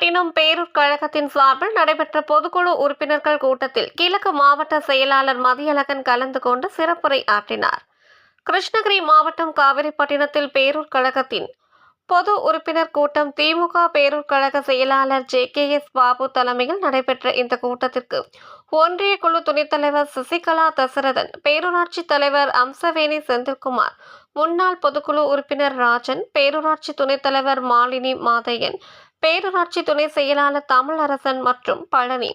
எனும் பேரூர் கழகத்தின் சார்பில் நடைபெற்ற பொதுக்குழு உறுப்பினர்கள் கூட்டத்தில் கிழக்கு மாவட்ட செயலாளர் மதியழகன் கலந்து கொண்டு சிறப்புரை ஆற்றினார். கிருஷ்ணகிரி மாவட்டம் காவிரிப்பட்டினத்தில் பேரூர் கழகத்தின் பொது உறுப்பினர் கூட்டம் திமுக பேரூர் கழக செயலாளர் ஜே கே எஸ் பாபு தலைமையில் நடைபெற்ற இந்த கூட்டத்திற்கு ஒன்றிய குழு துணைத் தலைவர் சசிகலா தசரதன் பேரூராட்சி தலைவர் அம்சவேணி செந்தில்குமார் முன்னாள் பொதுக்குழு உறுப்பினர் ராஜன் பேரூராட்சி துணைத் தலைவர் மாலினி மாதையன் பேரூராட்சி துணை செயலாளர் தமிழரசன் மற்றும் பழனி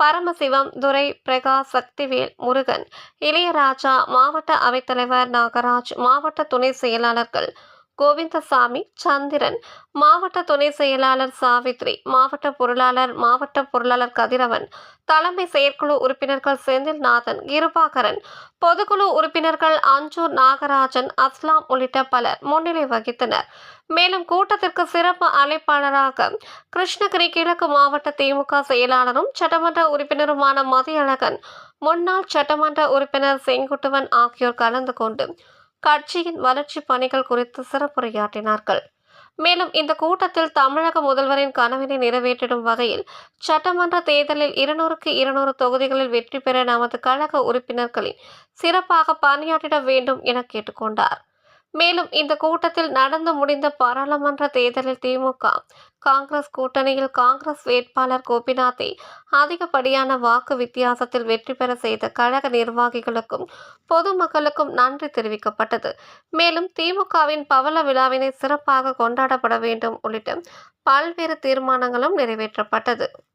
பரமசிவம் துரை பிரகாஷ் சக்திவேல் முருகன் இளையராஜா மாவட்ட அவைத்தலைவர் நாகராஜ் மாவட்ட துணை செயலாளர்கள் கோவிந்தசாமி சந்திரன் மாவட்ட துணை செயலாளர் சாவித்ரி மாவட்ட பொருளாளர் மாவட்ட பொருளாளர் கதிரவன் தலைமை செயற்குழு உறுப்பினர்கள் செந்தில்நாதன் கிருபாகரன் பொதுக்குழு உறுப்பினர்கள் அஞ்சூர் நாகராஜன் அஸ்லாம் உள்ளிட்ட பலர் முன்னிலை வகித்தனர். மேலும் கூட்டத்திற்கு சிறப்பு அழைப்பாளராக கிருஷ்ணகிரி கிழக்கு மாவட்ட திமுக செயலாளரும் சட்டமன்ற உறுப்பினருமான மதியழகன் முன்னாள் சட்டமன்ற உறுப்பினர் செங்குட்டுவன் ஆகியோர் கலந்து கொண்டு கட்சியின் வளர்ச்சி பணிகள் குறித்து சிறப்புரையாற்றினார்கள். மேலும் இந்த கூட்டத்தில் தமிழக முதல்வரின் கனவினை நிறைவேற்றிடும் வகையில் சட்டமன்ற தேர்தலில் இருநூறுக்கு இருநூறு தொகுதிகளில் வெற்றி பெற நமது கழக உறுப்பினர்களின் சிறப்பாக பணியாற்றிட வேண்டும் என கேட்டுக்கொண்டார். மேலும் இந்த கூட்டத்தில் நடந்து முடிந்த பாராளுமன்ற தேர்தலில் திமுக காங்கிரஸ் கூட்டணியில் காங்கிரஸ் வேட்பாளர் கோபிநாத்தை அதிகப்படியான வாக்கு வித்தியாசத்தில் வெற்றி பெற செய்த கழக நிர்வாகிகளுக்கும் பொதுமக்களுக்கும் நன்றி தெரிவிக்கப்பட்டது. மேலும் திமுகவின் பவள விழாவினை சிறப்பாக கொண்டாடப்பட வேண்டும் உள்ளிட்ட பல்வேறு தீர்மானங்களும் நிறைவேற்றப்பட்டது.